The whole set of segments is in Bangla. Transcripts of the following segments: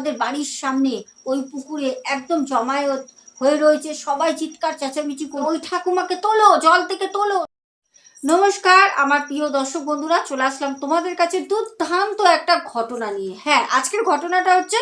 আমাদের বাড়ির সামনে ওই পুকুরে একদম জমায়েত হয়ে রয়েছে। সবাই চিৎকার, চেঁচামেচি করে, ওই ঠাকুমাকে তোলো, জল থেকে তোলো। নমস্কার, আমার প্রিয় দর্শক বন্ধুরা, চলে আসলাম তোমাদের কাছে দুর্ধান্ত একটা ঘটনা নিয়ে। হ্যাঁ আজকের ঘটনাটা হচ্ছে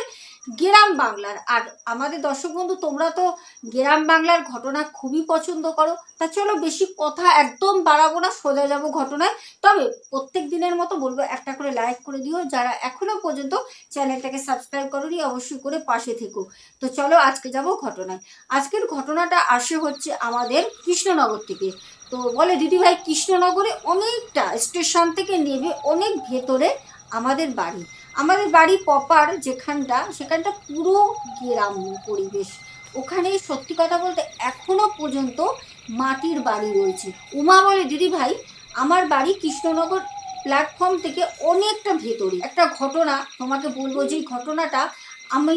গ্রাম বাংলার। আর আমাদের দর্শক বন্ধু, তোমরা তো গ্রাম বাংলার ঘটনা খুবই পছন্দ করো। তা চলো বেশি কথা একদম বাড়াবো না, সোজা যাব ঘটনায়। তবে প্রত্যেক দিনের মতো বলব, একটা করে লাইক করে দিও। যারা এখনও পর্যন্ত চ্যানেলটাকে সাবস্ক্রাইব করোনি, অবশ্যই করে পাশে থেকো। তো চলো আজকে যাব ঘটনায়। আজকের ঘটনাটা আসে হচ্ছে আমাদের কৃষ্ণনগর থেকে। তো বলে, দিদিভাই, কৃষ্ণনগরে অনেকটা স্টেশন থেকে নেমে অনেক ভেতরে আমাদের বাড়ি। আমাদের বাড়ি পপার যেখানটা, সেখানটা পুরো গ্রাম্য পরিবেশ। ওখানে সত্যি কথা বলতে এখনও পর্যন্ত মাটির বাড়ি রয়েছে। উমা বলে দিদি ভাই আমার বাড়ি কৃষ্ণনগর প্ল্যাটফর্ম থেকে অনেকটা ভেতরে। একটা ঘটনা তোমাকে বলব যে ঘটনাটা আমি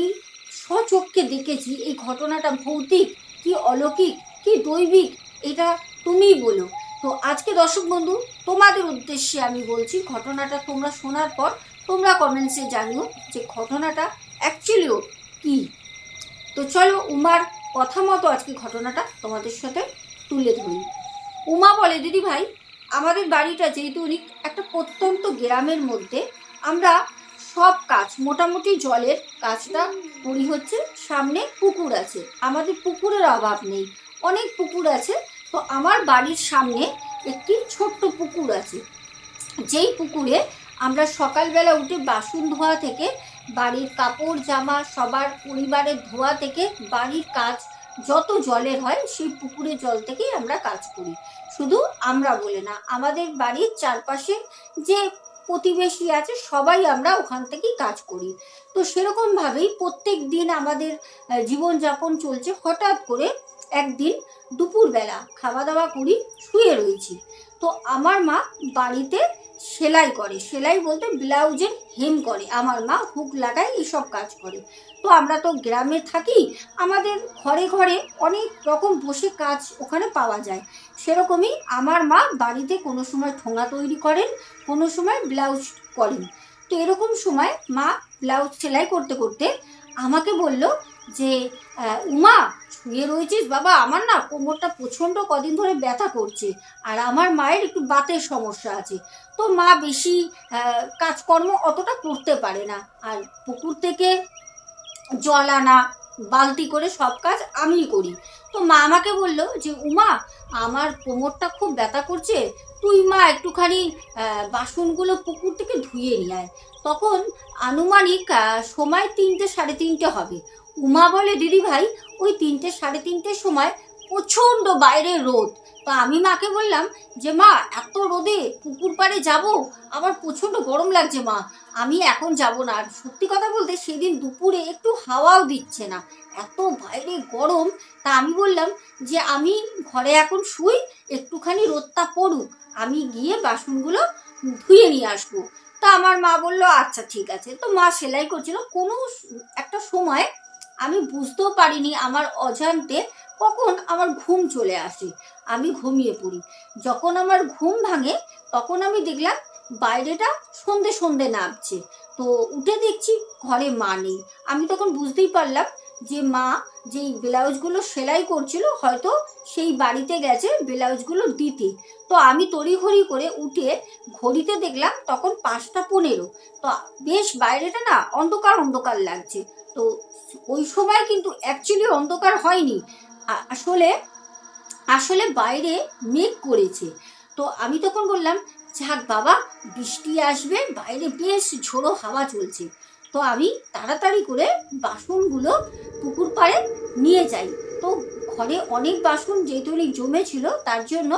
স্বচক্ষে দেখেছি, এই ঘটনাটা ভৌতিক কি অলৌকিক কি দৈবিক, এটা তুমিই বলো। তো আজকে দর্শক বন্ধু, তোমাদের উদ্দেশ্যে আমি বলছি, ঘটনাটা তোমরা শোনার পর তোমরা কমেন্টসে জানিও যে ঘটনাটা অ্যাকচুয়ালিও কি। তো চলো উমার কথা মতো আজকে ঘটনাটা তোমাদের সাথে তুলে ধরি। উমা বলে দিদি ভাই আমাদের বাড়িটা যেহেতু অনেক একটা প্রত্যন্ত গ্রামের মধ্যে, আমরা সব কাজ, মোটামুটি জলের কাজটা করি হচ্ছে সামনে পুকুর আছে। আমাদের পুকুরের অভাব নেই, অনেক পুকুর আছে, তো আমার বাড়ির সামনে একটি ছোট্ট পুকুর আছে। যেই পুকুরে আমরা সকালবেলা উঠে বাসন ধোয়া থেকে, বাড়ির কাপড়, জামা, সবার পরিবারের ধোয়া থেকে, বাড়ির কাজ, যত জলের হয় সেই পুকুরের জল থেকেই আমরা কাজ করি। শুধু আমরা বলে না, আমাদের বাড়ির চারপাশে যে প্রতিবেশী আছে সবাই আমরা ওখান থেকেই কাজ করি। তো সেরকমভাবেই প্রত্যেক দিন আমাদের জীবনযাপন চলছে। হঠাৎ করে একদিন দুপুরবেলা খাওয়া দাওয়া করি, শুয়ে রয়েছি। তো আমার মা বাড়িতে সেলাই করে। সেলাই বলতে ব্লাউজের হেম করে। আমার মা হুক লাগায় এইসব কাজ করে। তো আমরা তো গ্রামে থাকি, আমাদের ঘরে ঘরে অনেক রকম বসে কাজ ওখানে পাওয়া যায়। সেরকমই আমার মা বাড়িতে কোনো সময় ঠোঙা তৈরি করেন, কোনো সময় ব্লাউজ করেন। তো এরকম সময় মা ব্লাউজ সেলাই করতে করতে আমাকে বলল যে উমা, শুয়ে রয়েছিস বাবা। আমার না কোমরটা প্রচণ্ড কদিন ধরে ব্যথা করছে। আর আমার মায়ের একটু বাতের সমস্যা আছে। তো মা বেশি কাজকর্ম অতটা করতে পারে না। আর পুকুর থেকে জল আনা, বালতি করে সব কাজ আমিই করি। তো মা আমাকে বলল যে, উমা, আমার কোমরটা খুব ব্যথা করছে। তুই মা একটুখানি বাসনগুলো পুকুর থেকে ধুয়ে নিয়ে আয়। তখন আনুমানিক সময় তিনটে, সাড়ে তিনটে হবে। উমা বলে, দিদি ভাই, ওই তিনটে সাড়ে তিনটের সময় প্রচণ্ড বাইরে রোদ। তা আমি মাকে বললাম যে, মা, এত রোদে পুকুর পাড়ে যাব? আবার প্রচণ্ড গরম লাগছে, মা। আমি এখন যাব না। আর সত্যি কথা বলতে সেদিন দুপুরে একটু হাওয়াও দিচ্ছে না। এত বাইরে গরম। তা আমি বললাম যে, আমি ঘরে এখন শুই, একটুখানি রোদটা পড়ুক। আমি গিয়ে বাসনগুলো ধুয়ে নিয়ে আসব। তা আমার মা বলল আচ্ছা ঠিক আছে। তো মা সেলাই করছিল। কোনো একটা সময় আমি বুঝতেও পারিনি আমার অজান্তে কখন আমার ঘুম চলে আসে। আমি ঘুমিয়ে পড়ি। যখন আমার ঘুম ভাঙে, তখন আমি দেখলাম বাইরেটা সন্ধে সন্ধে নামছে। তো উঠে দেখছি ঘরে মা নেই। আমি তখন বুঝতেই পারলাম যে মা যেই ব্লাউজগুলো সেলাই করছিল, হয়তো সেই বাড়িতে গেছে ব্লাউজগুলো দিতে। তো আমি তড়িঘড়ি করে উঠে ঘড়িতে দেখলাম তখন পাঁচটা পনেরো। তো বেশ বাইরেটা না অন্ধকার অন্ধকার লাগছে। তো ওই সময় কিন্তু অ্যাকচুয়ালি অন্ধকার হয়নি। আসলে আসলে বাইরে মেঘ করেছে। তো আমি তখন বললাম, যাক বাবা, বৃষ্টি আসবে, বাইরে বেশ ঝোড়ো হাওয়া চলছে। তো আমি তাড়াতাড়ি করে বাসনগুলো পুকুর পাড়ে নিয়ে যাই। তো ঘরে অনেক বাসন যেহেতু জমেছিল, তার জন্য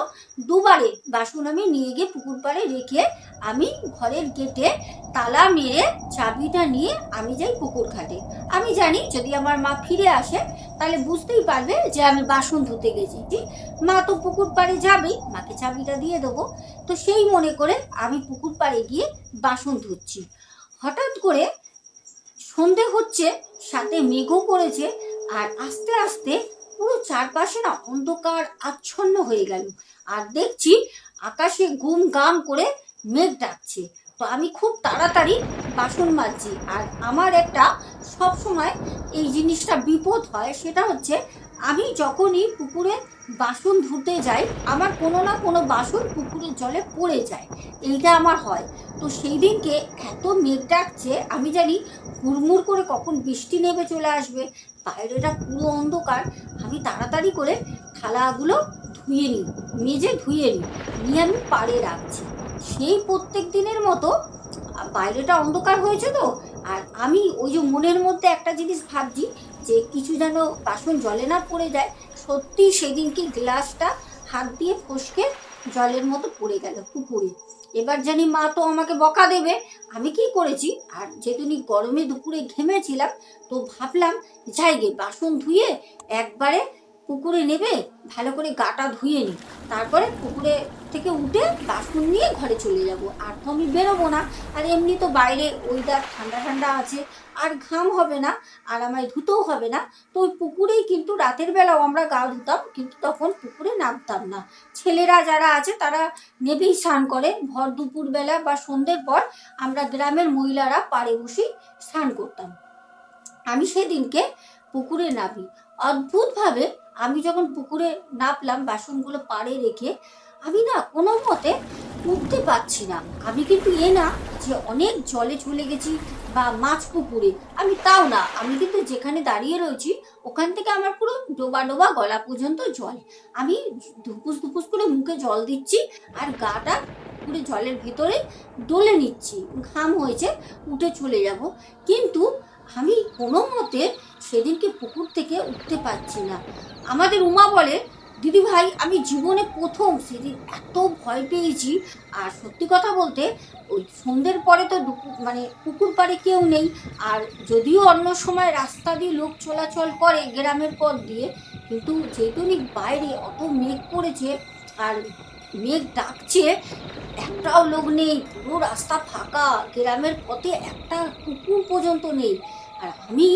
দুবারে বাসন আমি নিয়ে গিয়ে পুকুর পাড়ে রেখে আমি ঘরের গেটে তালা মেরে চাবিটা নিয়ে আমি যাই পুকুর ঘাটে। আমি জানি যদি আমার মা ফিরে আসে, তাহলে বুঝতেই পারবে যে আমি বাসন ধুতে গেছি? মা তো পুকুর পাড়ে যাবেই, মাকে চাবিটা দিয়ে দেবো। তো সেই মনে করে আমি পুকুর পাড়ে গিয়ে বাসন ধুচ্ছি। হঠাৎ করে সন্ধে হচ্ছে, সাথে মেঘও করেছে, আর আস্তে আস্তে পুরো চারপাশে না অন্ধকার আচ্ছন্ন হয়ে গেল। আর দেখছি আকাশে ঘুম গাম করে মেঘ ডাকছে। তো আমি খুব তাড়াতাড়ি বাসন মাজছি। আর আমার একটা সব সময় এই জিনিসটা বিপদ হয়, সেটা হচ্ছে আমি যখনই পুকুরে বাসন ধুতে যাই, আমার কোনো না কোনো বাসন পুকুরের জলে পড়ে যায়। এইটা আমার হয়। তো সেই দিনকে এত মেঘ ডাকছে, আমি জানি হুড়মুড় করে কখন বৃষ্টি নেমে চলে আসবে বাইরেটা পুরো অন্ধকার। আমি তাড়াতাড়ি করে থালাগুলো ধুয়ে নিই, মেজে ধুয়ে নিই, নিয়ে আমি পাড়ে রাখছি। সেই প্রত্যেক দিনের মতো বাইরেটা অন্ধকার হয়েছে তো, আর আমি ওই যে মনের মধ্যে একটা জিনিস ভাবছি যে কিছু যেন বাসন জলে না পড়ে যায় সত্যি সেদিনকে গ্লাসটা হাত দিয়ে ফসকে জলের মতো পড়ে গেল পুকুরে। এবার জানি মা তো আমাকে বকা দেবে, আমি কি করেছি? আর যেহেতু গরমে দুপুরে ঘেমেছিলাম, তো ভাবলাম, যাই গে, বাসন ধুয়ে একবারে পুকুরে নেবে, ভালো করে গাটা ধুয়ে নিই। তারপরে পুকুরে থেকে উঠে বাসন নিয়ে ঘরে চলে যাব। আর তো আমি বেরোবো না। আর এমনি তো বাইরে ওয়েদার ঠান্ডা ঠান্ডা আছে। আর ঘাম হবে না, আর আমায় ধুতেও হবে না। তো ওই পুকুরেই কিন্তু রাতের বেলাও আমরা গা ধুতাম, কিন্তু তখন পুকুরে নামতাম না। ছেলেরা যারা আছে, তারা নেবেই স্নান করে। ভর দুপুর বেলা বা সন্ধ্যের পর আমরা গ্রামের মহিলারা পাড়ে বসেই স্নান করতাম। আমি সেদিনকে পুকুরে নামি। অদ্ভুতভাবে আমি যখন পুকুরে নামলাম, বাসনগুলো পাড়ে রেখে, আমি না কোনো মতে উঠতে পারছি না। আমি কিন্তু এ না যে অনেক জলে চলে গেছি বা মাছ পুকুরে, আমি তাও না। আমি কিন্তু যেখানে দাঁড়িয়ে রয়েছি, ওখান থেকে আমার পুরো ডোবা ডোবা গলা পর্যন্ত জল। আমি ধুপুস ধুপুস করে মুখে জল দিচ্ছি আর গাটা পুরো জলের ভেতরে ডলে নিচ্ছি। ঘাম হয়েছে, উঠে চলে যাব। কিন্তু আমি কোনো মতে সেদিনকে পুকুর থেকে উঠতে পারছি না। আমাদের উমা বলে, দিদি ভাই, আমি জীবনে প্রথম সেদিন এত ভয় পেয়েছি। আর সত্যি কথা বলতে, ওই সন্ধ্যের পরে তো মানে পুকুর পাড়ে কেউ নেই। আর যদিও অন্য সময় রাস্তা দিয়ে লোক চলাচল করে গ্রামের পথ দিয়ে, কিন্তু যেটুনি বাইরে অত মেঘ পড়েছে আর মেঘ ডাকছে, একটাও লোক নেই। পুরো রাস্তা ফাঁকা, গ্রামের পথে একটা কুকুর পর্যন্ত নেই। আর আমি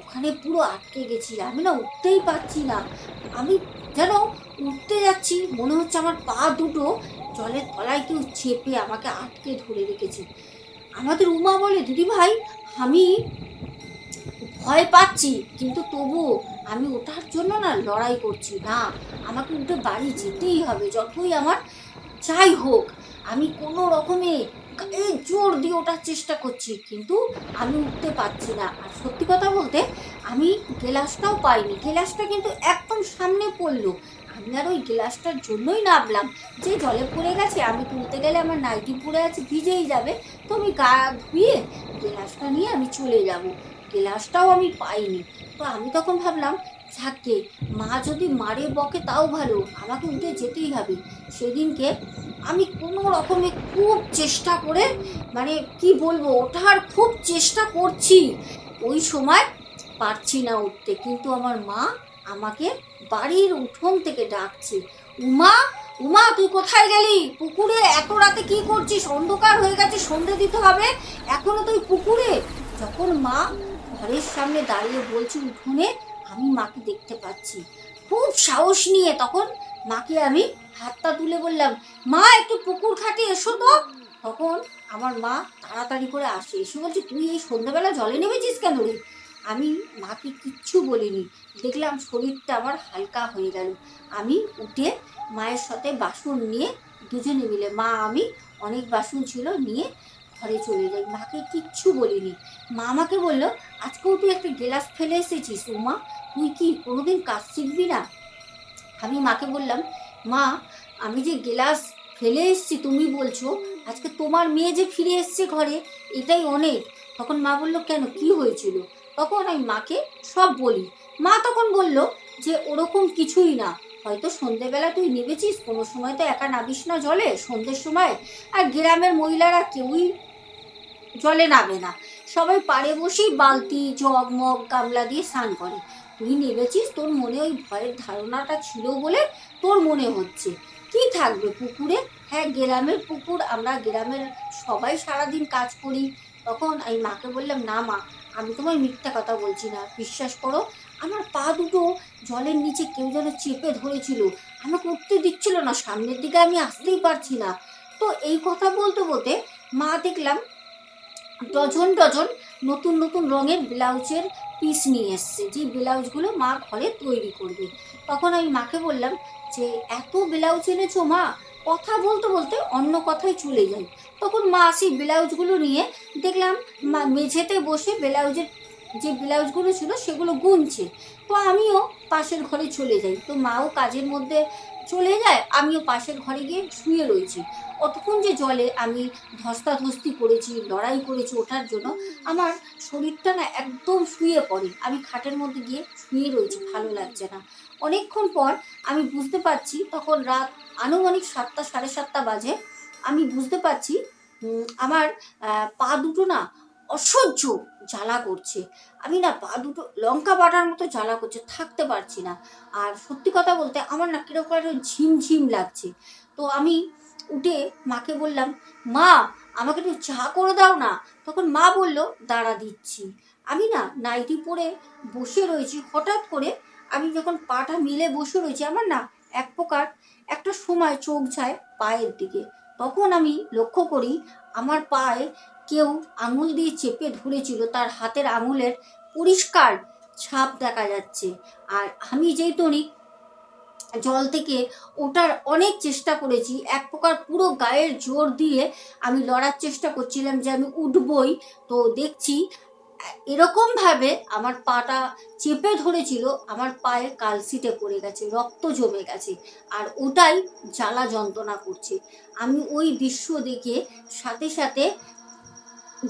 ওখানে পুরো আটকে গেছি, আমি না উঠতেই পারছি না। আমি যেন উঠতে যাচ্ছি, মনে হচ্ছে আমার পা দুটো জলের তলায় কেউ চেপে আমাকে আটকে ধরে রেখেছে। আমাদের উমা বলে দিদি ভাই আমি ভয় পাচ্ছি, কিন্তু তবুও আমি ওঠার জন্য না লড়াই করছি, না। আমাকে উঠে বাড়ি যেতেই হবে, যতই আমার যাই হোক। আমি কোনো রকমে এই জোর দিয়ে ওঠার চেষ্টা করছি, কিন্তু আমি উঠতে পারছি না। আর সত্যি কথা বলতে, আমি গ্লাসটাও পাইনি। গ্লাসটা কিন্তু একদম সামনে পড়ল। আমি আর ওই গ্লাসটার জন্যই নামলাম। যে জলে পড়ে গেছে, আমি তুলতে গেলে আমার নাইটি পড়ে আছে, ভিজেই যাবে। তো আমি গা ধুয়ে গ্লাসটা নিয়ে আমি চলে যাব। গ্লাসটাও আমি পাইনি। তো আমি তখন ভাবলাম থাকে মা যদি মারে বকে তাও ভালো, আমাকে উঠে যেতেই হবে। সেদিনকে আমি কোনো রকমে খুব চেষ্টা করে মানে কি বলব, ওঠার খুব চেষ্টা করছি। ওই সময় পারছি না উঠতে, কিন্তু আমার মা আমাকে বাড়ির উঠোন থেকে ডাকছে। উমা উমা, তুই কোথায় গেলি? পুকুরে এত রাতে কি করছিস? অন্ধকার হয়ে গেছে, সন্ধে দিতে হবে। এখনও তুই পুকুরে? যখন মা ঘরের সামনে দাঁড়িয়ে বলছি, উঠোনে আমি মাকে দেখতে পাচ্ছি। খুব সাহস নিয়ে তখন মাকে আমি হাতটা তুলে বললাম, মা, একটু পুকুর ঘাটে এসো তো। তখন আমার মা তাড়াতাড়ি করে আসে, এসে বলছে, তুই এই সন্ধ্যাবেলা জলে নেমেছিস কেন রে? আমি মাকে কিচ্ছু বলিনি, দেখলাম শরীরটা আমার হালকা হয়ে গেল। আমি উঠে মায়ের সাথে বাসন নিয়ে দুজনে মিলে, মা, আমি অনেক বাসন ছিল নিয়ে ঘরে চলে যাই। মাকে কিচ্ছু বলিনি। মা আমাকে বলল, আজকেও তুই একটা গেলাস ফেলে এসেছিস, উমা। তুই কি কোনোদিন কাজ শিখবি না? আমি মাকে বললাম, মা, আমি যে গেলাস ফেলে এসছি, তুমি বলছো, আজকে তোমার মেয়ে যে ফিরে এসছে ঘরে, এটাই অনেক। তখন মা বলল, কেন? কি হয়েছিল? তখন আমি মাকে সব বলি। মা তখন বলল যে, ওরকম কিছুই না। হয়তো সন্ধেবেলা তুই নেবেছিস কোনো সময় তো একা নাবিস না জলে সন্ধ্যের সময়। আর গ্রামের মহিলারা কেউই জলে নাবে না। সবাই পাড়ে বসেই বালতি, জগ, মগ, গামলা দিয়ে স্নান করে। তুই নেবেছিস তোর মনে ওই ভয়ের ধারণাটা ছিল বলে তোর মনে হচ্ছে। কি থাকবে পুকুরে? হ্যাঁ গ্রামের পুকুর, আমরা গ্রামের সবাই সারাদিন কাজ করি। তখন আমি মাকে বললাম, না মা, আমি তোমায় মিথ্যা কথা বলছি না। বিশ্বাস করো, আমার পা দুটো জলের নিচে কেউ যেন চেপে ধরেছিল। আমাকে উঠতে দিচ্ছিল না, সামনের দিকে আমি আসতেই পারছি না। তো এই কথা বলতে বলতে মা দেখলাম ডজন ডজন নতুন নতুন রঙের ব্লাউজের পিস নিয়ে এসছে, যে ব্লাউজগুলো মা ঘরে তৈরি করবে। তখন আমি মাকে বললাম যে, এত ব্লাউজ এনেছো মা, কথা বলতে বলতে অন্য কথায় চলে যাই। তখন মা সেই ব্লাউজগুলো নিয়ে দেখলাম মা মেঝেতে বসে ব্লাউজের যে ব্লাউজগুলো ছিল সেগুলো গুনছে। তো আমিও পাশের ঘরে চলে যাই। তো মাও কাজের মধ্যে চলে যায়, আমিও পাশের ঘরে গিয়ে শুয়ে রয়েছি। অতক্ষণ যে জলে আমি ধস্তাধস্তি করেছি, লড়াই করেছি ওঠার জন্য, আমার শরীরটা না একদম শুয়ে পড়ে। আমি খাটের মধ্যে গিয়ে শুয়ে রয়েছি, ভালো লাগছে না। অনেকক্ষণ পর আমি বুঝতে পারছি, তখন রাত আনুমানিক সাতটা, সাড়ে সাতটা বাজে, আমি বুঝতে পারছি আমার পা দুটো না অসহ্য জ্বালা করছে। আমি না পা দুটো লঙ্কা বাটার মতো জ্বালা করছে, থাকতে পারছি না। আর সত্যি কথা বলতে আমার না কীরকম একটা ঝিমঝিম লাগছে। তো আমি উঠে মাকে বললাম, মা, আমাকে একটু চা করে দাও না। তখন মা বলল, দাঁড়া দিচ্ছি। আমি না নাইটি পরে বসে রয়েছি। হঠাৎ করে আমি যখন পাটা মিলে বসে রয়েছি, আমার না এক প্রকার একটা সময় চোখ যায় পায়ের দিকে। তখন আমি লক্ষ্য করি, আমার পায়ে কেউ আঙুল দিয়ে চেপে ধরেছিল, তার হাতের আঙুলের পরিষ্কার ছাপ দেখা যাচ্ছে। আর আমি যেই তনিক জল থেকে ওঠার অনেক চেষ্টা করেছি, এক প্রকার পুরো গায়ের জোর দিয়ে আমি লড়ার চেষ্টা করছিলাম যে আমি উঠবই। তো দেখছি, এরকমভাবে আমার পাটা চেপে ধরেছিল, আমার পায়ে কালসিটে পড়ে গেছে, রক্ত জমে গেছে, আর ওটাই জ্বালা যন্ত্রণা করছে। আমি ওই দৃশ্য দেখে সাথে সাথে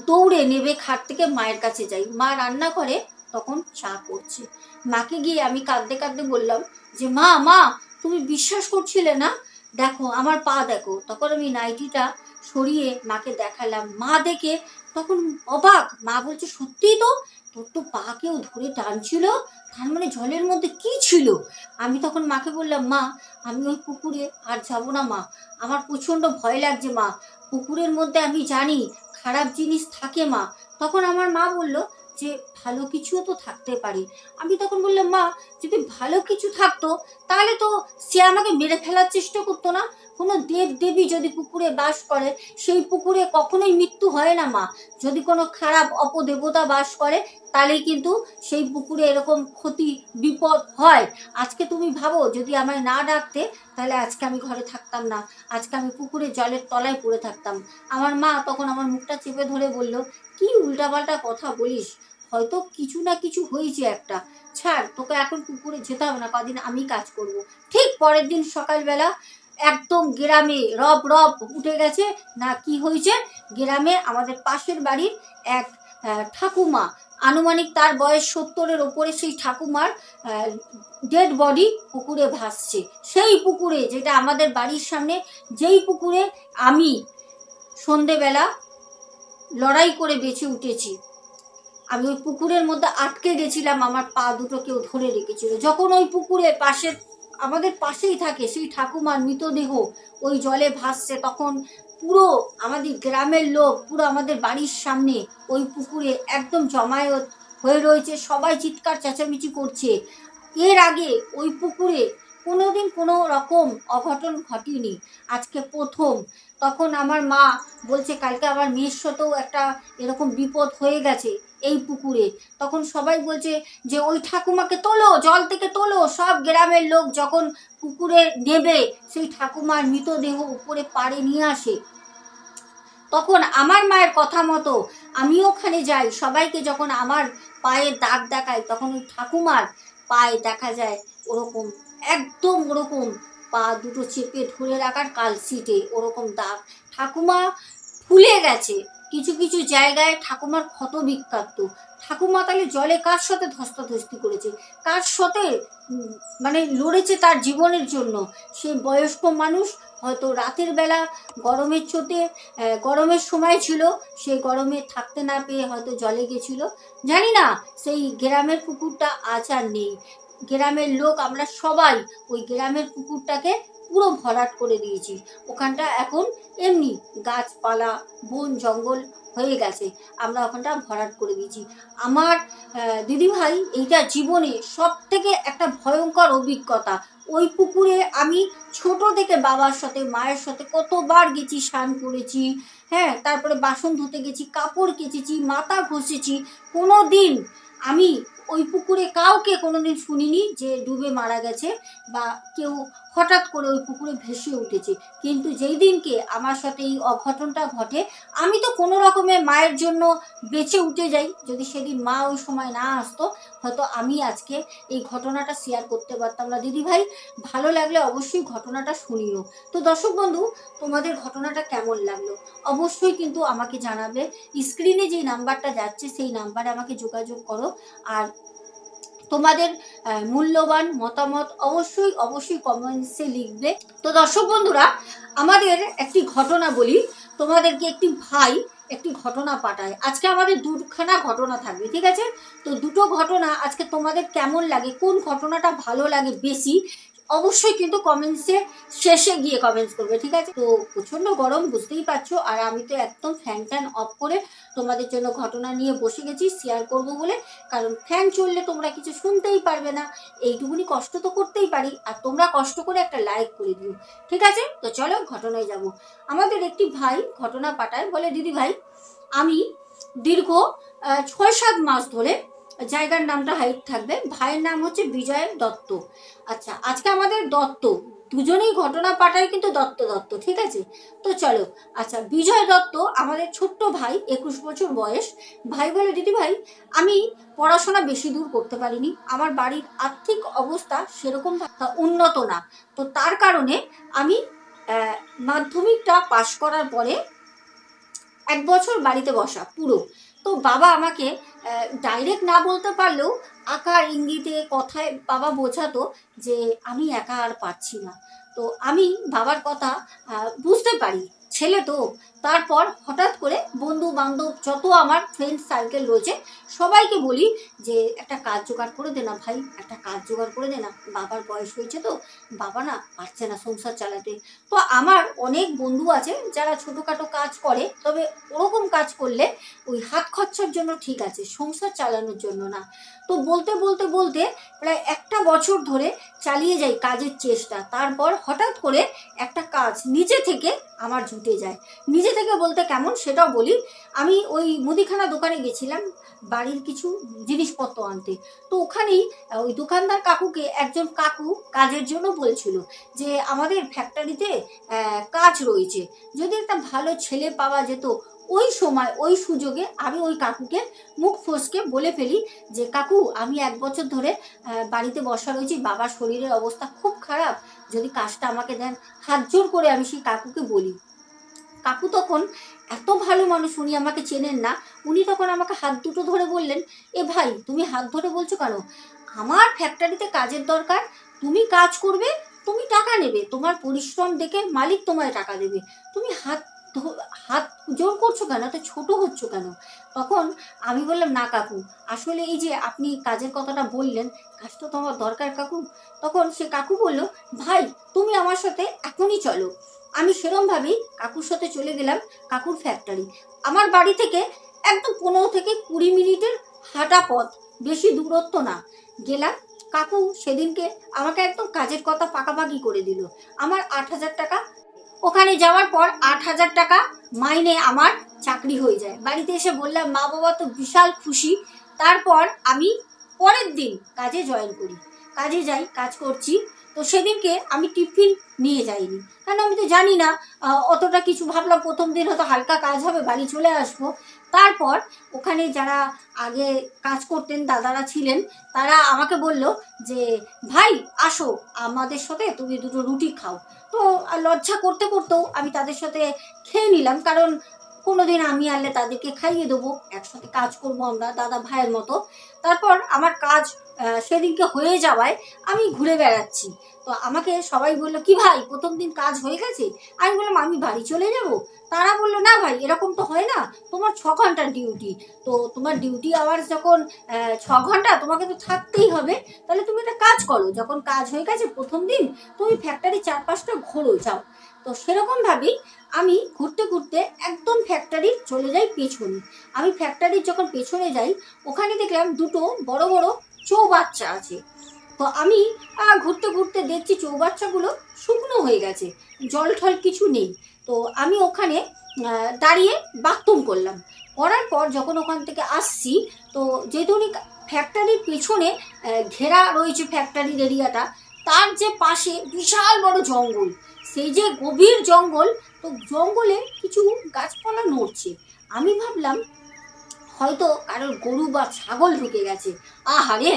দৌড়ে নেবে খাট থেকে মায়ের কাছে যাই। মা রান্না করে, তখন চা করছে। মাকে গিয়ে আমি কাঁদতে কাঁদতে বললাম, যে মা মা, তুমি বিশ্বাস করছিলে না? দেখো, আমার পা দেখো। তখন আমি নাইটিটা সরিয়ে মাকে দেখালাম। মা দেখে তখন অবাক। মা বলছে সত্যিই তো? তোর তো পা কেউ ধরে টানছিল? তার মানে জলের মধ্যে কি ছিল? আমি তখন মাকে বললাম, মা, আমি ওই পুকুরে আর যাব না, মা। আমার প্রচণ্ড ভয় লাগছে, মা। পুকুরের মধ্যে আমি জানি খারাপ জিনিস থাকে মা। তখন আমার মা বলল যে, ভালো কিছুও তো থাকতে পারে। আমি তখন বললাম, মা, যদি ভালো কিছু থাকতো, তাহলে তো সে আমাকে মেরে ফেলার চেষ্টা করতো না? কোনো দেব দেবী যদি পুকুরে বাস করে, সেই পুকুরে কখনোই মৃত্যু হয় না মা। যদি কোনো খারাপ অপদেবতা বাস করে, তাহলেই কিন্তু সেই পুকুরে এরকম ক্ষতি, বিপদ হয়। আজকে তুমি ভাবো, যদি আমায় না ডাকতে, তাহলে আজকে আমি ঘরে থাকতাম না। আজকে আমি পুকুরে জলের তলায় পড়ে থাকতাম। আমার মা তখন আমার মুখটা চেপে ধরে বলল, কি উল্টাপাল্টা কথা বলিস? হয়তো কিছু না কিছু হয়েছে একটা। ছাড়, তোকে এখন পুকুরে যেতে হবে না, কদিন আমি কাজ করব। ঠিক পরের দিন সকালবেলা একদম গ্রামে রব রব উঠে গেছে। না, কি হয়েছে? গ্রামে আমাদের পাশের বাড়ির এক ঠাকুমা, আনুমানিক তার বয়স সত্তরের ওপরে সেই ঠাকুমার ডেড বডি পুকুরে ভাসছে। সেই পুকুরে যেটা আমাদের বাড়ির সামনে, যেই পুকুরে আমি সন্ধেবেলা লড়াই করে বেঁচে উঠেছি, আমি ওই পুকুরের মধ্যে আটকে গেছিলাম। আমার পা দুটো কেউ ধরে রেখেছিল। যখন ওই পুকুরে পাশে আমাদের পাশেই থাকে সেই ঠাকুমার মৃতদেহ। ওই জলে ভাসছে তখন পুরো আমাদের গ্রামের লোক, পুরো আমাদের বাড়ির সামনে ওই পুকুরে একদম জমায়েত হয়ে রয়েছে। সবাই চিৎকার, চেঁচামেচি করছে। এর আগে ওই পুকুরে কোনোদিন কোনো রকম অঘটন ঘটেনি। আজকে প্রথম। তখন আমার মা বলছে, কালকে আমার মেয়ের সাথেও একটা এরকম বিপদ হয়ে গেছে। এই পুকুরে। তখন সবাই বলছে যে, ওই ঠাকুমাকে তোলো, জল থেকে তোলো। সব গ্রামের লোক যখন পুকুরে নেবে, সেই ঠাকুমার মৃতদেহ উপরে পাড়ে নিয়ে আসে। তখন আমার মায়ের কথা মতো আমি ওখানে যাই। সবাইকে যখন আমার পায়ে দাগ দেখাই তখন ওই ঠাকুমার পায়ে দেখা যায় ওরকম, একদম ওরকম পা দুটো চেপে ধরে রাখার কালসিটে ওরকম দাগ। ঠাকুমা ফুলে গেছে। কিছু কিছু জায়গায় ঠাকুমার ক্ষত বিখ্যাত ঠাকুমা তাহলে জলে কার সাথে ধস্তাধস্তি করেছে? কার সাথে মানে লড়েছে তার জীবনের জন্য? সে বয়স্ক মানুষ, হয়তো রাতের বেলা গরমের চোটে গরমের সময় ছিল, সে গরমে থাকতে না পেয়ে হয়তো জলে গেছিল। জানি না, সেই গ্রামের পুকুরটা আজ আর নেই। গ্রামের লোক আমরা সবাই ওই গ্রামের পুকুরটাকে পুরো ভরাট করে দিয়েছি। ওখানটা এখন এমনি গাছপালা, বন জঙ্গল হয়ে গেছে। আমরা ওখানটা ভরাট করে দিয়েছি। আমার দিদিভাই এইটা জীবনে সব থেকে একটা ভয়ঙ্কর অভিজ্ঞতা। ওই পুকুরে আমি ছোট থেকে বাবার সাথে, মায়ের সাথে কতবার গেছি, স্নান করেছি হ্যাঁ তারপরে বাসন ধুতে গেছি, কাপড় কেচেছি, মাথা ঘষেছি। কোনো দিন আমি ওই পুকুরে কাউকে কোনোদিন শুনিনি যে ডুবে মারা গেছে বা কেউ হঠাৎ করে ওই পুকুরে ভেসে উঠেছে। কিন্তু যেই দিনকে আমার সাথে এই অঘটনটা ঘটে, আমি তো কোনো রকমে মায়ের জন্য বেঁচে উঠে যাই। যদি সেদিন মা ওই সময় না আসতো হয়তো আমি আজকে এই ঘটনাটা শেয়ার করতে পারতাম না। দিদি ভাই ভালো লাগলে অবশ্যই ঘটনাটা শুনিও। তো দর্শক বন্ধু, তোমাদের ঘটনাটা কেমন লাগল? অবশ্যই কিন্তু আমাকে জানাবে। স্ক্রিনে যে নাম্বারটা যাচ্ছে, সেই নাম্বারে আমাকে যোগাযোগ করো। আর তোমাদের মূল্যবান মতামত অবশ্যই অবশ্যই কমেন্টসে লিখবে। তো দর্শক বন্ধুরা, আমাদের একটি ঘটনা বলি। তোমাদেরকে একটি ভাই একটি ঘটনা পাঠায়। আজকে আমাদের দুখানা ঘটনা থাকবে, ঠিক আছে? তো দুটো ঘটনা আজকে তোমাদের কেমন লাগে, কোন ঘটনাটা ভালো লাগে বেশি অবশ্যই কিন্তু কমেন্টসে শেষে গিয়ে কমেন্টস করবে, ঠিক আছে? তো প্রচণ্ড গরম, বুঝতেই পারছ? আর আমি তো একদম ফ্যান ট্যান অফ করে তোমাদের জন্য ঘটনা নিয়ে বসে গেছি শেয়ার করব বলে। কারণ ফ্যান চললে তোমরা কিছু শুনতেই পারবে না। এইটুকুনি কষ্ট তো করতেই পারি। আর তোমরা কষ্ট করে একটা লাইক করে দিও, ঠিক আছে? তো চলো ঘটনায় যাব। আমাদের একটি ভাই ঘটনা পাঠায়, বলে, দিদি ভাই, আমি দীর্ঘ ছয় সাত মাস ধরে জায়গার নামটা হাইট থাকবে। ভাইয়ের নাম হচ্ছে বিজয় দত্ত। আচ্ছা আজকে আমাদের দত্ত। দুজনেই ঘটনা পাঠায় কিন্তু দত্ত দত্ত, ঠিক আছে? তো চলো আচ্ছা বিজয় দত্ত আমাদের ছোট্ট ভাই, একুশ বছর বয়স। ভাই বলে, দিদি ভাই, আমি পড়াশোনা বেশি দূর করতে পারিনি। আমার বাড়ির আর্থিক অবস্থা সেরকম উন্নত না। তো তার কারণে আমি মাধ্যমিকটা পাশ করার পরে এক বছর বাড়িতে বসা, পুরো। তো বাবা আমাকে ডাইরেক্ট না বলতে পারলেও আকার ইঙ্গিতে কথায় বাবা বোঝাতো যে আমি একা আর পারছি না। তো আমি বাবার কথা বুঝতে পারি। ছেলে তো তারপর হঠাৎ করে বন্ধু বান্ধব যত আমার ফ্রেন্ড সার্কেল রয়েছে, সবাইকে বলি যে, একটা কাজ জোগাড় করে দে না ভাই, একটা কাজ জোগাড় করে দে না। বাবার বয়স হয়েছে তো, বাবা না পারছে না সংসার চালাতে। তো আমার অনেক বন্ধু আছে যারা ছোটোখাটো কাজ করে, তবে ওরকম কাজ করলে ওই হাত খরচার জন্য ঠিক আছে, সংসার চালানোর জন্য না। তো বলতে বলতে বলতে প্রায় একটা বছর ধরে চালিয়ে যাই কাজের চেষ্টা। তারপর হঠাৎ করে একটা কাজ নিজে থেকে আমার জুটে যায়। নিজে থেকে বলতে কেমন সেটাও বলি। আমি ওই মুদিখানা দোকানে গেছিলাম বাড়ির কিছু জিনিসপত্র আনতে। তো ওখানেই ওই দোকানদার কাকুকে একজন কাকু কাজের জন্য বলছিল যে, আমাদের ফ্যাক্টরিতে কাজ রয়েছে। যদি একটা ভালো ছেলে পাওয়া যেত, ওই সময়, ওই সুযোগে আমি ওই কাকুকে মুখ ফসকে বলে ফেলি যে, কাকু, আমি এক বছর ধরে বাড়িতে বসা রয়েছি, বাবার শরীরের অবস্থা খুব খারাপ। যদি কাজটা আমাকে দেন, হাত জোর করে আমি সেই কাকুকে বলি। কাকু তখন, এত ভালো মানুষ উনি আমাকে চেনেন না। উনি তখন আমাকে হাত দুটো ধরে বললেন, এ ভাই, তুমি হাত ধরে বলছো কেন? আমার ফ্যাক্টরিতে কাজের দরকার, তুমি কাজ করবে, তুমি টাকা নেবে। তোমার পরিশ্রম দেখে মালিক তোমায় টাকা দেবে। তুমি হাত হাত জোর করছ কেন? তো ছোট হচ্ছ কেন? তখন আমি বললাম, না কাকু, আসলে এই যে আপনি কাজের কথাটা বললেন কাজটা তো আমার দরকার কাকু। তখন সে কাকু বলল, ভাই, তুমি আমার সাথে এখনই চলো। আমি সেরমভাবেই কাকুর সাথে চলে গেলাম কাকুর ফ্যাক্টরি আমার বাড়ি থেকে একদম পনেরো থেকে কুড়ি মিনিটের হাঁটা পথ, বেশি দূরত্ব না। গেলাম, কাকু সেদিনকে আমাকে একদম কাজের কথা পাকাপাকি করে দিল। আমার আট হাজার টাকা, ওখানে যাওয়ার পর আট হাজার টাকা মাইনে আমার চাকরি হয়ে যায়। বাড়িতে এসে বললাম, মা বাবা তো বিশাল খুশি। তারপর আমি পরের দিন কাজে জয়েন করি। কাজে যাই, কাজ করছি। তো সেদিনকে আমি টিফিন নিয়ে যাইনি। কারণ আমি তো জানি না অতটা কিছু ভাবলাম, প্রথম দিন হয়তো হালকা কাজ হবে, বাড়ি চলে আসব। তারপর ওখানে যারা আগে কাজ করতেন, দাদারা ছিলেন, তারা আমাকে বলল যে, ভাই, আসো, আমাদের সাথে তুমি দুটো রুটি খাও। তো লজ্জা করতে করতেও আমি তাদের সাথে খেয়ে নিলাম, কারণ কোনোদিন আমি আনলে তাদেরকে খাইয়ে দেবো, একসাথে কাজ করব আমরা দাদা ভাইয়ের মতো। তারপর আমার কাজ সেদিনকে হয়ে যাওয়ায় আমি ঘুরে বেড়াচ্ছি। তো আমাকে সবাই বলল, কি ভাই, প্রথম দিন কাজ হয়ে গেছে? আমি বললাম, আমি বাড়ি চলে যাব? তারা বলল, না ভাই, এরকম তো হয় না। তোমার ছ ঘণ্টার ডিউটি। তো তোমার ডিউটি আওয়ার্স যখন ছ ঘণ্টা, তোমাকে তো থাকতেই হবে। তাহলে তুমি একটা কাজ করো। যখন কাজ হয়ে গেছে প্রথম দিন, তুমি ফ্যাক্টরি চারপাশটা ঘোরো, যাও। তো সেরকমভাবেই আমি ঘুরতে ঘুরতে একদম ফ্যাক্টরির চলে যাই পেছনে। আমি ফ্যাক্টরির যখন পেছনে যাই, ওখানে দেখলাম দুটো বড় বড় চৌবাচ্চা আছে। তো আমি ঘুরতে ঘুরতে দেখছি চৌবাচ্চাগুলো শুকনো হয়ে গেছে, জল ঠল কিছু নেই। তো আমি ওখানে দাঁড়িয়ে বাথরুম করলাম। করার পর যখন ওখান থেকে আসছি, তো যেহেতু উনি ফ্যাক্টরির পেছনে ঘেরা রয়েছে ফ্যাক্টরির এরিয়াটা তার যে পাশে বিশাল বড় জঙ্গল, সেই যে গভীর জঙ্গল তো জঙ্গলে কিছু গাছপালা নড়ছে। আমি ভাবলাম, হয়তো কারোর গরু বা ছাগল ঢুকে গেছে। আহারে,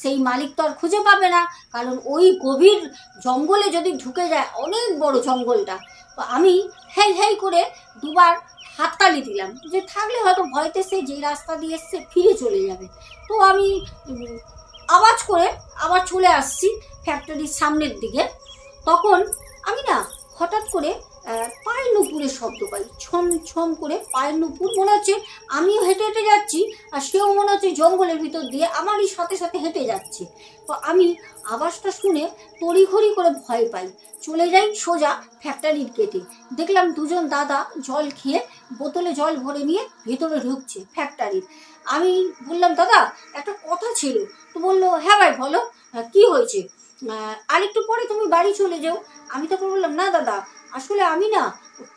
সেই মালিক তো আর খুঁজে পাবে না, কারণ ওই গভীর জঙ্গলে যদি ঢুকে যায়, অনেক বড় জঙ্গলটা। তো আমি হেই হেই করে দুবার হাততালি দিলাম, যে থাকলে হয়তো ভয়তে সে যে রাস্তা দিয়ে এসছে ফিরে চলে যাবে। তো আমি আওয়াজ করে আবার চলে আসছি ফ্যাক্টরির সামনের দিকে। তখন আমি না হঠাৎ করে পায়ের নুপুরের শব্দ পাই। ছম ছম করে পায়ের নুপুর মনে হচ্ছে আমিও হেঁটে হেঁটে যাচ্ছি, আর সেও মনে হচ্ছে জঙ্গলের ভিতর দিয়ে আমারই সাথে সাথে হেঁটে যাচ্ছে। তো আমি আওয়াজটা শুনে তড়িঘড়ি করে ভয় পাই। চলে যাই সোজা ফ্যাক্টরির গেটে। দেখলাম দুজন দাদা জল খেয়ে বোতলে জল ভরে নিয়ে ভেতরে ঢুকছে ফ্যাক্টরির। আমি বললাম, দাদা, একটা কথা ছিল। তো বলল হ্যাঁ ভাই, বলো কি হয়েছে? আরেকটু পরে তুমি বাড়ি চলে যাও। আমি তখন বললাম, না দাদা আসলে আমি না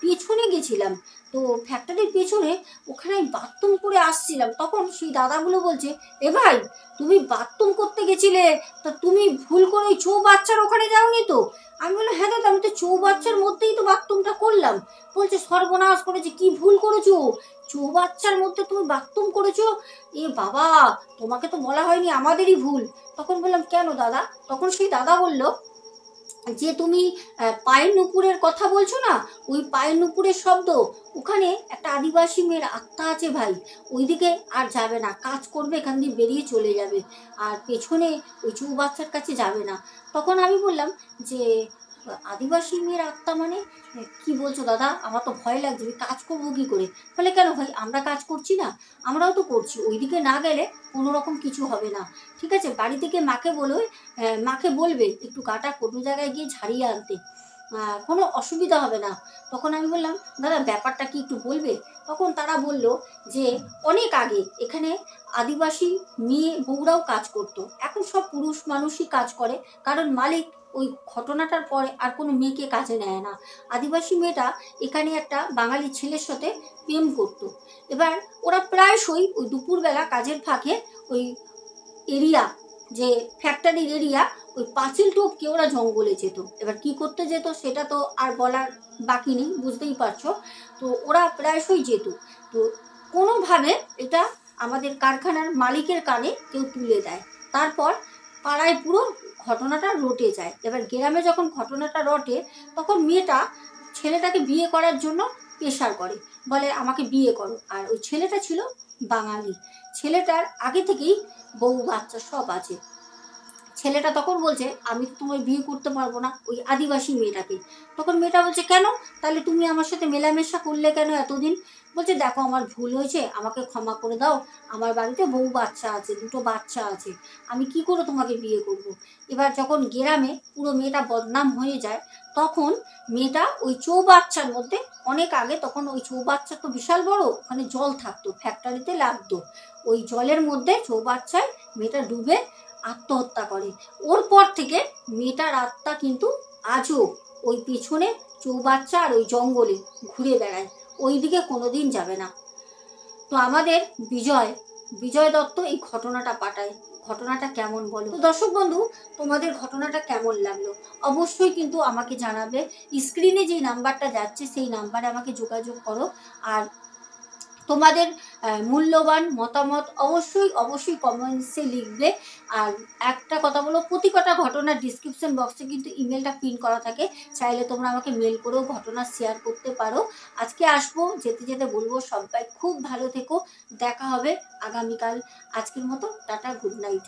পেছনে গেছিলাম। তো ফ্যাক্টরির পেছনে ওখানে আমি বাথরুম করে আসছিলাম। তখন সেই দাদাগুলো বলছে, এ ভাই, তুমি বাথরুম করতে গেছিলে, তা তুমি ভুল করে ওই চৌবাচ্চার ওখানে যাওনি তো? আমি বললাম হ্যাঁ দাদা, আমি তো চৌবাচ্চার মধ্যেই তো বাথরুমটা করলাম। বলছে, সর্বনাশ করেছে, কি ভুল করেছ? চৌবাচ্চার মধ্যে তুমি বাথরুম করেছ? এ বাবা, তোমাকে তো বলা হয়নি আমাদেরই ভুল। তখন বললাম, কেন দাদা? তখন সেই দাদা বলল যে তুমি পায়ের নুপুরের কথা বলছো না? ওই পায়ের নুপুরের শব্দ। ওখানে একটা আদিবাসী মেয়ের আত্মা আছে ভাই। ওইদিকে আর যাবে না। কাজ করবে, এখান দিয়ে বেরিয়ে চলে যাবে। আর পেছনে ওই চৌবাচ্চার কাছে যাবে না। তখন আমি বললাম যে আদিবাসী মেয়ের আত্মা মানে? কি বলছো দাদা? আমার তো ভয় লাগছে, আমি কাজ করব কি করে? বলে কেন ভাই, আমরা কাজ করছি না? আমরাও তো করছি, ওইদিকে না গেলে কোনো রকম কিছু হবে না। ঠিক আছে, বাড়ি থেকে মাকে বলো মাকে বলবে একটু গাটা কোনো জায়গায় গিয়ে ঝাড়িয়ে আনতে। কোনো অসুবিধা হবে না। তখন আমি বললাম, দাদা, ব্যাপারটা কি একটু বলবে? তখন তারা বলল যে, অনেক আগে এখানে আদিবাসী মেয়ে বউরাও কাজ করতো। এখন সব পুরুষ মানুষই কাজ করে। কারণ মালিক ওই ঘটনাটার পরে আর কোনো মেয়েকে কাজে নেয় না। আদিবাসী মেয়েটা এখানে একটা বাঙালি ছেলের সাথে প্রেম করতো। এবার ওরা প্রায়শই ওই দুপুরবেলা কাজের ফাঁকে ওই এরিয়া যে ফ্যাক্টরির এরিয়া, ওই পাঁচিল টোপকে ওরা জঙ্গলে যেত। এবার কি করতে যেত সেটা তো আর বলার বাকি নেই, বুঝতেই পারছ। তো ওরা প্রায়শই যেত। তো কোনোভাবে এটা আমাদের কারখানার মালিকের কানে কেউ তুলে দেয়। তারপর পাড়ায় পুরো ঘটনাটা রটে যায়। এবার গ্রামে যখন ঘটনাটা রটে, তখন মেয়েটা ছেলেটাকে বিয়ে করার জন্য প্রেশার করে। বলে, আমাকে বিয়ে করো। আর ওই ছেলেটা ছিল বাঙালি। ছেলেটার আগে থেকেই বউ, বাচ্চা সব আছে। ছেলেটা তখন বলছে, আমি তো তোমায় বিয়ে করতে পারব না ওই আদিবাসী মেয়েটাকে। তখন মেয়েটা বলছে, কেন? তাহলে তুমি আমার সাথে মেলামেশা করলে কেন এতদিন? বলছে, দেখো, আমার ভুল হয়েছে, আমাকে ক্ষমা করে দাও। আমার বাড়িতে বউ বাচ্চা আছে, দুটো বাচ্চা আছে। আমি কি করে তোমাকে বিয়ে করব। এবার যখন গ্রামে পুরো মেয়েটা বদনাম হয়ে যায়, তখন মেয়েটা ওই চৌবাচ্চার মধ্যে, অনেক আগে তখন ওই চৌবাচ্চা তো বিশাল বড়, ওখানে জল থাকতো ফ্যাক্টরিতে লাগতো। ওই জলের মধ্যে চৌবাচ্চায় মেয়েটা ডুবে আত্মহত্যা করে। ওর পর থেকে মেয়েটার আত্মা কিন্তু আজও ওই পেছনে চৌবাচ্চা আর ওই জঙ্গলে ঘুরে বেড়ায়। ওই দিকে কোনোদিন যাবে না। তো আমাদের বিজয় বিজয় দত্ত এই ঘটনাটা পাঠায়। ঘটনাটা কেমন বলো? তো দর্শক বন্ধু, তোমাদের ঘটনাটা কেমন লাগল? অবশ্যই কিন্তু আমাকে জানাবে। স্ক্রিনে যেই নাম্বারটা যাচ্ছে, সেই নাম্বারে আমাকে যোগাযোগ করো। আর তোমাদের মূল্যবান মতামত অবশ্যই অবশ্যই কমেন্টসে লিখবে। আর একটা কথা বলো প্রতি কটা ঘটনার ডিসক্রিপশন বক্সে কিন্তু ইমেলটা প্রিন্ট করা থাকে। চাইলে তোমরা আমাকে মেল করেও ঘটনা শেয়ার করতে পারো। আজকে আসব, যেতে যেতে বলব। সবাই খুব ভালো থেকো। দেখা হবে আগামীকাল। আজকের মতো, টাটা গুড নাইট